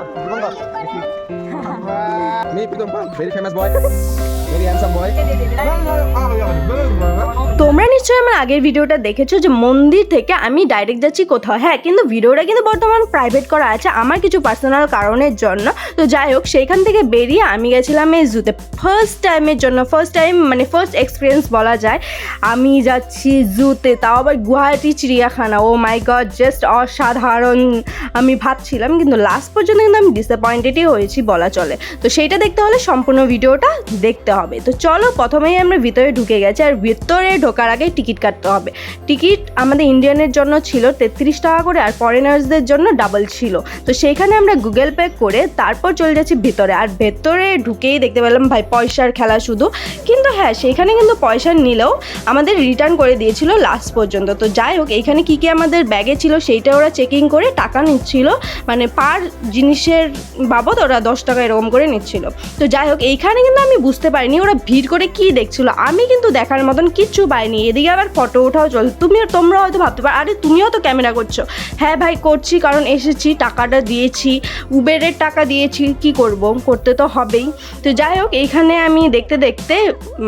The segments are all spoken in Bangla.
Dibongkar. Me Pritam Pal, very famous boy, very handsome boy. তোমরা নিশ্চয়ই আমার আগের ভিডিওটা দেখেছ যে মন্দির থেকে আমি ডাইরেক্ট যাচ্ছি কোথাও। হ্যাঁ কিন্তু ভিডিওটা কিন্তু বর্তমান প্রাইভেট করা আছে আমার কিছু পার্সোনাল কারণের জন্য। তো যাই হোক, সেইখান থেকে বেরিয়ে আমি গেছিলাম এই জুতে ফার্স্ট টাইমের জন্য ফার্স্ট টাইম মানে ফার্স্ট এক্সপিরিয়েন্স বলা যায়। আমি যাচ্ছি জুতে তাও আবার গুয়াহাটি, চিড়িয়াখানা। ও মাই গড জাস্ট অসাধারণ। আমি ভাবছিলাম, কিন্তু লাস্ট পর্যন্ত কিন্তু আমি ডিসঅ্যাপয়েন্টেডই হয়েছি বলা চলে। তো সেইটা দেখতে হলে সম্পূর্ণ ভিডিওটা দেখতে হবে। তো চলো, প্রথমেই আমরা ভিতরে ঢুকে গেছি, আর ভিতরে ঢোকার আগে টিকিট কাটতে হবে। টিকিট আমাদের ইন্ডিয়ানের জন্য ছিল তেত্রিশ টাকা করে আর ফরেনার্সদের জন্য ডাবল ছিল। তো সেইখানে আমরা গুগল পে করে তারপর চলে যাচ্ছি ভিতরে। আর ভেতরে ঢুকেই দেখতে পেলাম, ভাই, পয়সার খেলা শুধু। কিন্তু হ্যাঁ সেইখানে কিন্তু পয়সা নিলেও আমাদের রিটার্ন করে দিয়েছিল লাস্ট পর্যন্ত। তো যাই হোক, এইখানে কী কী আমাদের ব্যাগে ছিল সেইটা ওরা চেকিং করে টাকা নিচ্ছিল। মানে পার জিনিসের বাবদ ওরা দশ টাকা এরকম করে নিচ্ছিল। তো যাই হোক, এইখানে কিন্তু আমি বুঝতে পারিনি ওরা ভিড় করে কি দেখছিল। আমি কিন্তু দেখার মতন কিচ্ছু পাইনি। এদিকে আবার ফটো ওঠাও চল। তুমি তোমরা হয়তো ভাবতে পারো, আরে তুমিও তো ক্যামেরা করছ। হ্যাঁ ভাই, করছি, কারণ এসেছি, টাকাটা দিয়েছি উবেরের টাকা দিয়েছি, কি করব? করতে তো হবেই। তো যাই হোক এইখানে আমি দেখতে দেখতে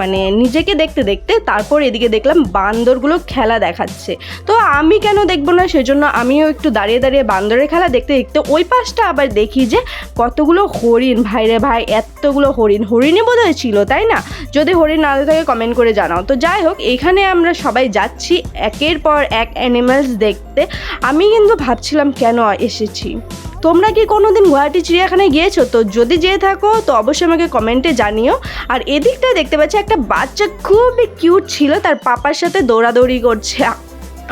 মানে নিজেকে দেখতে দেখতে তারপর এদিকে দেখলাম বান্দরগুলো খেলা দেখাচ্ছে। তো আমি কেন দেখব না? সেজন্য আমিও একটু দাঁড়িয়ে দাঁড়িয়ে বান্দরের খেলা দেখতে দেখতে ওই পাশটা আবার দেখি যে কতগুলো হরিণ। ভাই রে ভাই, এতগুলো হরিণ। হরিণই বোধ ছিল, তাই না? যদি হরিণ না থাকে কমেন্ট করে জানাও। তো যাই হোক, এখানে সবাই যাচ্ছি, একের পর এক অ্যানিমালস দেখতে। আমি কিন্তু ভাবছিলাম, কেন এসেছি? তোমরা কি কোনো দিন গুয়াহাটি চিড়িয়াখানায় গিয়েছো? তো যদি যেয়ে থাকো, তো অবশ্যই আমাকে কমেন্টে জানিও। আর এদিকটায় দেখতে পাচ্ছি, একটা বাচ্চা খুবই কিউট ছিল, তার পাপার সাথে দৌড়াদৌড়ি করছে।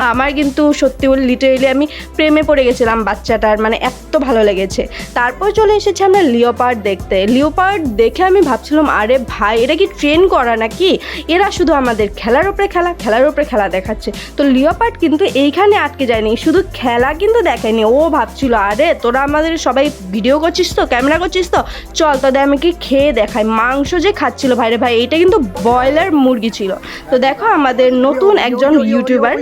আমার কিন্তু সত্যি বলে লিটারেলি আমি প্রেমে পড়ে গেছিলাম বাচ্চাটার মানে এত ভালো লেগেছে। তারপর চলে এসেছি আমরা লিওপার্ড দেখতে। লিওপার্ড দেখে আমি ভাবছিলাম, আরে ভাই, এটা কি ট্রেন করা নাকি? এরা শুধু আমাদের খেলার ওপরে খেলা, খেলার ওপরে খেলা দেখাচ্ছে। তো লিওপার্ড কিন্তু এইখানে আটকে যায়নি, শুধু খেলা কিন্তু দেখেনি। ও ভাবছিল, আরে তোরা আমাদের সবাই ভিডিও করছিস তো ক্যামেরা করছিস তো? চল তোদের আমি কি খেয়ে দেখাই? মাংস যে খাচ্ছিল, ভাইরে ভাই এটা কিন্তু ব্রয়লার মুরগি ছিল। তো দেখো আমাদের নতুন একজন YouTuber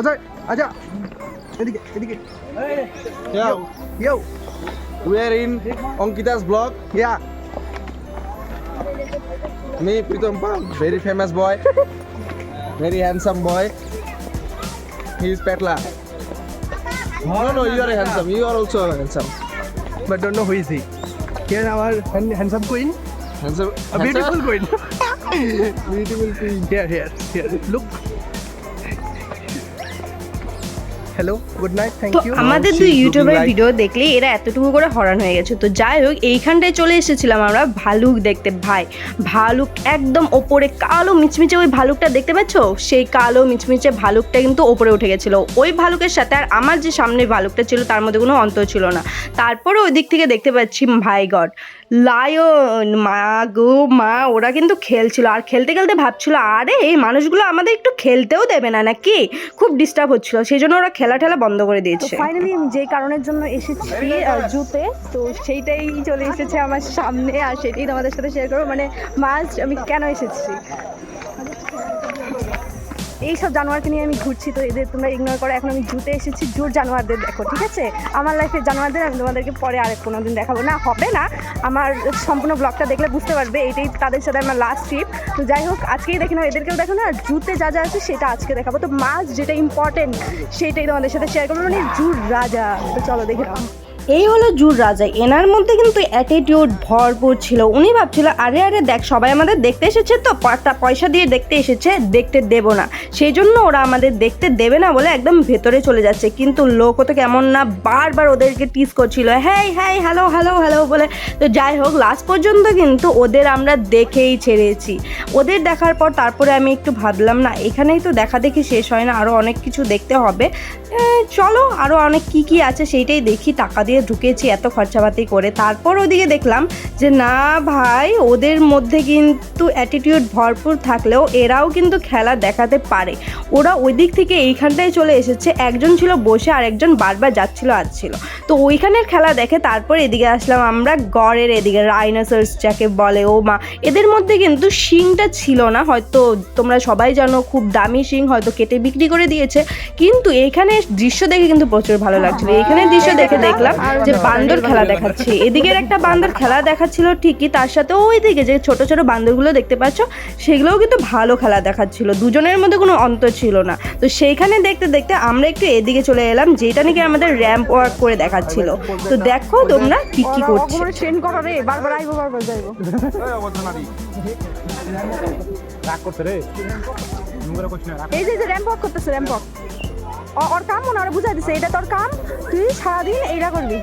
Aja, aja. Edik, edik. Yo, yo. We are in Onkita's vlog. Yeah. Me Pritam Pal, very famous boy, very handsome boy. He is Petla. No, no, you are handsome. You are also handsome. but don't know who is he. Here our hand- handsome queen, Handsome. a beautiful queen. beautiful queen. here, here, here. Look. Good night, thank তো you. আমাদের দুই ইউটিউবের ভিডিও দেখলে এরা এতটুকু করে হরান হয়ে গেছে। তো যাই হোক এইখানটায় চলে এসেছিলাম আমরা ভালুক দেখতে। ভাই ভালুক একদম ওপরে কালো মিচমিচে ওই ভালুকটা দেখতে পাচ্ছ? সেই কালো মিচমিচে ভালুকটা কিন্তু ওপরে উঠে গেছিল। ওই ভালুকের সাথে আর আমার যে সামনে ভালুকটা ছিল তার মধ্যে কোনো অন্তর ছিল না। তারপরে ওই দিক থেকে দেখতে পাচ্ছি ভাই গড। লায়ন মা গো মা ওরা কিন্তু খেলছিল। আর খেলতে খেলতে ভাবছিল আরে এই মানুষগুলো আমাদের একটু খেলতেও দেবে না নাকি? খুব ডিস্টার্ব হচ্ছিল সেই জন্য ওরা খেলা ঠেলা বন্ধ করে দিয়েছে। ফাইনালি আমি যেই কারণের জন্য এসেছি জুতে তো সেইটাই চলে এসেছে আমার সামনে আর সেটাই তোমাদের সাথে শেয়ার করব। মানে মাস্ট আমি কেন এসেছি? এই সব জানোয়ারকে নিয়ে আমি ঘুরছি, তো এদের তোমরা ইগনোর করো। এখন আমি জুতে এসেছি, জুর জানোয়ারদের দেখো, ঠিক আছে? আমার লাইফের জানোয়ারদের, আমি তোমাদেরকে পরে আরেক কোনো দিন দেখাবো। না, হবে না। আমার সম্পূর্ণ ব্লগটা দেখলে বুঝতে পারবে, এটাই তাদের সাথে আমার লাস্ট ট্রিপ তো যাই হোক, আজকেই দেখে নাও, এদেরকেও দেখো না, জুতে যা যা আছে সেটা আজকে দেখাবো। তো মাছ যেটা ইম্পর্টেন্ট সেটাই তোমাদের সাথে শেয়ার করব মানে জুর রাজা। তো চলো দেখে নাও। এই হলো জুর রাজা। এনার মধ্যে কিন্তু অ্যাটিটিউড ভরপুর ছিল। উনি ভাবছিল, আরে আরে, দেখ, সবাই আমাদের দেখতে এসেছে তো পয়সা দিয়ে দেখতে এসেছে, দেখতে দেব না। সেই জন্য ওরা আমাদের দেখতে দেবে না বলে একদম ভেতরে চলে যাচ্ছে। কিন্তু লোক তো কেমন না বারবার ওদেরকে টিস করছিল হ্যাঁ হ্যাঁ হ্যালো হ্যালো হ্যালো বলে। তো যাই হোক লাস্ট পর্যন্ত কিন্তু ওদের আমরা দেখেই ছেড়েছি। ওদের দেখার পর তারপরে আমি একটু ভাবলাম, না, এখানেই তো দেখা দেখি শেষ হয় না আরও অনেক কিছু দেখতে হবে। চলো আরও অনেক কি কি আছে সেইটাই দেখি, টাকা দিয়ে ঢুকেছি এত খরচাপাতি করে। তারপর ওদিকে দেখলাম যে, না ভাই, ওদের মধ্যে কিন্তু অ্যাটিটিউড ভরপুর থাকলেও এরাও কিন্তু খেলা দেখাতে পারে। ওরা ওই দিক থেকে এইখানটায় চলে এসেছে, একজন ছিল বসে আর একজন বারবার যাচ্ছিল আসছিল তো ওইখানের খেলা দেখে তারপর এদিকে আসলাম আমরা, গড়ের এদিকে রাইনোসার্স যাকে বলে, ও মা। এদের মধ্যে কিন্তু শিংটা ছিল না, হয়তো তোমরা সবাই জানো, খুব দামি শিং হয়তো কেটে বিক্রি করে দিয়েছে। কিন্তু এখানে দৃশ্য দেখে কিন্তু প্রচুর ভালো লাগছিল। এখানে দৃশ্য দেখে দেখলাম যে বান্দর খেলা দেখাচ্ছে এদিকের একটা বান্দর খেলা দেখাচ্ছিল ঠিকই তার সাথে ওই দিকে যে ছোট ছোট বান্দরগুলো দেখতে পাচ্ছ সেগুলোও কিন্তু ভালো খেলা দেখাচ্ছিল দুজনের মধ্যে কোনো অন্তর ছিল না। তো সেইখানে দেখতে দেখতে আমরা একটু এদিকে চলে এলাম যেটা নাকি আমাদের র্যাম্প ওয়ার্ক করে দেখাচ্ছিল। তো দেখো তোমরা কি কি করছে। ট্রেন করো রে বারবার আইবো বারবার যাইবো। রাগ করছে রে। মুখে করছি না রাগ এই যে র্যাম্প ওয়াক করতেছে র্যাম্প ওয়াক ওর কাম মনে হয় বুঝাই দিছে এটা তোর কাম? তুই সারাদিন এইটা করবি।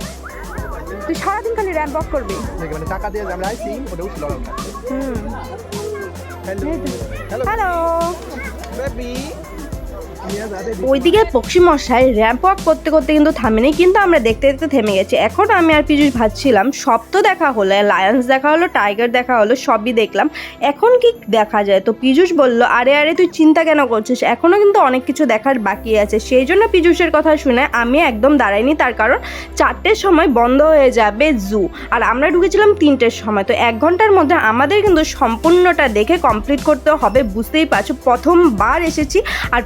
তুই সারাদিন খালি র্যাম্প ওয়াক করবি। মানে টাকা দিয়ে আমরা আইছি ওটা উঠল হুম। হ্যালো হ্যালো বেবি ওইদিকে পক্ষী মশাই র্যাম্প ওয়াক করতে করতে কিন্তু থামেনি, কিন্তু আমরা দেখতে দেখতে থেমে গেছি। এখন আমি আর পিজুষ ভাবছিলাম, সব তো দেখা হলো লায়ন্স দেখা হলো টাইগার দেখা হলো, সবই দেখলাম। এখন কি দেখা যায়? তো পীযূষ বলল, আরে আরে, তুই চিন্তা কেন করছিস? এখনও কিন্তু অনেক কিছু দেখার বাকি আছে। সেই জন্য পীযূষের কথা শুনে আমি একদম দাঁড়াইনি, তার কারণ চারটের সময় বন্ধ হয়ে যাবে জু আর আমরা ঢুকেছিলাম তিনটের সময়, তো এক ঘণ্টার মধ্যে আমাদের কিন্তু সম্পূর্ণটা দেখে কমপ্লিট করতে হবে, বুঝতেই পারছ? প্রথমবার এসেছি, আর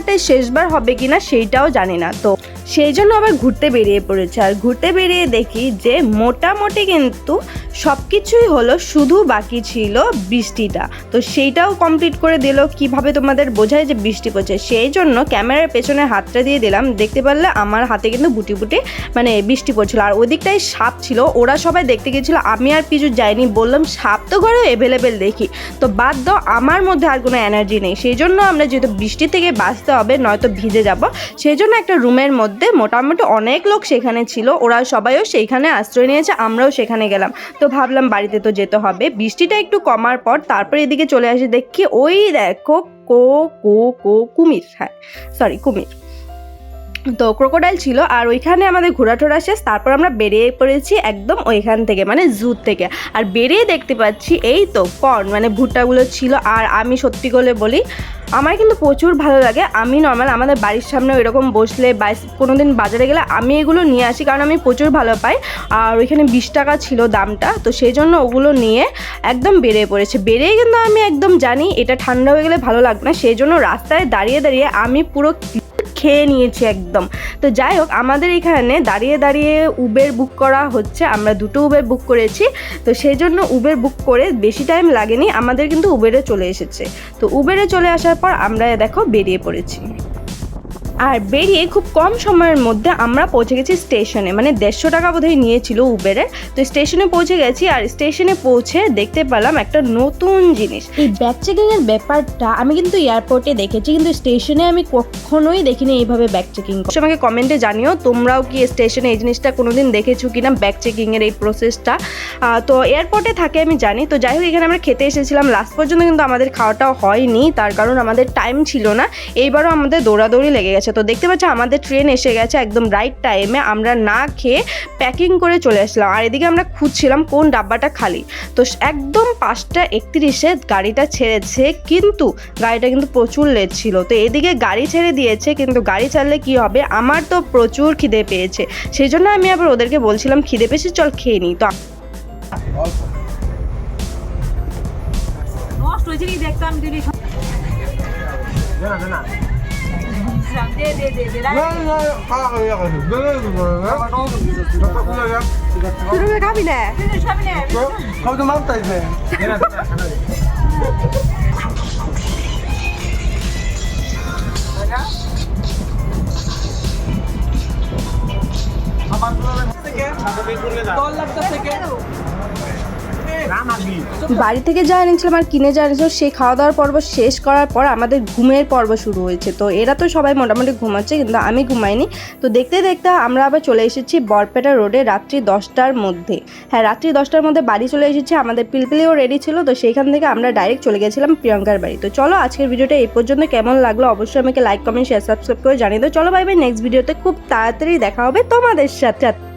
প্রথমবারটাই শেষবার হবে কিনা সেইটাও জানি না তো সেই জন্য আবার ঘুরতে বেরিয়ে পড়েছে। আর ঘুরতে বেরিয়ে দেখি যে মোটামুটি কিন্তু সব কিছুই হলো শুধু বাকি ছিল বৃষ্টিটা। তো সেইটাও কমপ্লিট করে দিল। কীভাবে তোমাদের বোঝায় যে বৃষ্টি পড়ছে? সেই জন্য ক্যামেরার পেছনে হাতটা দিয়ে দিলাম। দেখতে পারলে আমার হাতে কিন্তু বুটি বুটি মানে বৃষ্টি পড়ছিল। আর ওদিকটাই সাপ ছিল। ওরা সবাই দেখতে গেছিল আমি আর পিছু যাইনি। বললাম, সাপ তো ঘরে অ্যাভেলেবেল দেখি। তো বাদ দাও, আমার মধ্যে আর কোনো এনার্জি নেই। সেই জন্য আমরা যেহেতু বৃষ্টি থেকে বাঁচতে হবে, নয়তো ভিজে যাব। সেই জন্য একটা রুমের মধ্যে মোটামুটি অনেক লোক সেখানে ছিল। ওরা সবাইও সেইখানে আশ্রয় নিয়েছে, আমরাও সেখানে গেলাম। তো ভাবলাম বাড়িতে তো যেতে হবে। বৃষ্টিটা একটু কমার পর তারপরে এদিকে চলে আসি দেখি, ওই দেখো কো কো কো কুমির। হ্যাঁ সরি কুমির। তো ক্রোকোডাইল ছিল আর ওইখানে আমাদের ঘোরাটোরা শেষ, তারপর আমরা বেরিয়ে পড়েছি একদম ওইখান থেকে মানে জু থেকে। আর বেরিয়ে দেখতে পাচ্ছি এই তো কর্ন মানে ভুট্টাগুলো ছিল। আর আমি সত্যি করে বলি, আমার কিন্তু প্রচুর ভালো লাগে। আমি নর্মাল আমাদের বাড়ির সামনে এরকম বসলে বা কোনো দিন বাজারে গেলে আমি এগুলো নিয়ে আসি, কারণ আমি প্রচুর ভালো পাই। আর ওইখানে বিশ টাকা ছিল দামটা, তো সেই জন্য ওগুলো নিয়ে একদম বেড়ে পড়েছে। বেড়েই কিন্তু আমি একদম জানি এটা ঠান্ডা হয়ে গেলে ভালো লাগবে না, সেই জন্য রাস্তায় দাঁড়িয়ে দাঁড়িয়ে আমি পুরো খেয়ে নিয়েছি একদম। তো যাই হোক আমাদের এখানে দাঁড়িয়ে দাঁড়িয়ে উবের বুক করা হচ্ছে। আমরা দুটো উবের বুক করেছি। তো সেই জন্য উবের বুক করে বেশি টাইম লাগেনি। আমাদের কিন্তু উবেরে চলে এসেছে। তো উবেরে চলে আসার পর আমরা দেখো বেরিয়ে পড়েছি। আর বেরিয়ে খুব কম সময়ের মধ্যে আমরা পৌঁছে গেছি স্টেশনে। মানে দেড়শো টাকা বোধহয় নিয়েছিল উবেরে তো স্টেশনে পৌঁছে গেছি আর স্টেশনে পৌঁছে দেখতে পেলাম একটা নতুন জিনিস। এই ব্যাগ চেকিং এর ব্যাপারটা আমি কিন্তু এয়ারপোর্টে দেখেছি কিন্তু স্টেশনে আমি কখনোই দেখিনি এইভাবে ব্যাগ চেকিং আমাকে কমেন্টে জানিও তোমরাও কি স্টেশনে এই জিনিসটা কোনোদিন দেখেছ কিনা ব্যাগ চেকিং এর এই প্রসেসটা তো এয়ারপোর্টে থাকে আমি জানি। তো যাই হোক এখানে আমরা খেতে এসেছিলাম। লাস্ট পর্যন্ত কিন্তু আমাদের খাওয়াটাও হয়নি তার কারণ আমাদের টাইম ছিল না। এইবারও আমাদের দৌড়াদৌড়ি লেগে গেছে। তো দেখতে পাচ্ছি আমাদের ট্রেন এসে গেছে একদম রাইট টাইমে আমরা না খেয়ে প্যাকিং করে চলে আসলাম। আর এদিকে আমরা খুঁজছিলাম কোন ডাব্বাটা খালি। তো একদম পাঁচটা একত্রিশে গাড়িটা ছেড়েছে কিন্তু গাড়িটা কিন্তু প্রচুর লেট ছিল। তো এদিকে গাড়ি ছেড়ে দিয়েছে কিন্তু গাড়ি ছাড়লে কি হবে? আমার তো প্রচুর খিদে পেয়েছে। সেই জন্য আমি আবার ওদেরকে বলছিলাম খিদে পেয়েছে চল খেয়ে নিই তো নষ্ট হয়েছে কি দেখতাম দিদি দে দে দে দে তুই খাবি না সবই নে কত মাপ তাইছে বাড়ি থেকে যা এনেছিলাম আর কিনে যা এনেছিলাম, সেই খাওয়া দাওয়ার পর্ব শেষ করার পর আমাদের ঘুমের পর্ব শুরু হয়েছে। তো এরা তো সবাই মোটামুটি ঘুমাচ্ছে, কিন্তু আমি ঘুমাইনি। তো দেখতে দেখতে আমরা আবার চলে এসেছি বরপেটা রোডে রাত্রি দশটার মধ্যে। হ্যাঁ রাত্রি দশটার মধ্যে বাড়ি চলে এসেছি, আমাদের পিলপিলিও রেডি ছিল, তো সেইখান থেকে আমরা ডাইরেক্ট চলে গেছিলাম প্রিয়ঙ্কার বাড়ি। তো চলো আজকের ভিডিওটা এই পর্যন্ত, কেমন লাগল অবশ্যই আমাকে লাইক কমেন্ট শেয়ার সাবস্ক্রাইব করে জানিয়ে দাও। চলো বাই বাই নেক্সট ভিডিওতে খুব তাড়াতাড়ি দেখা হবে তোমাদের সাথে।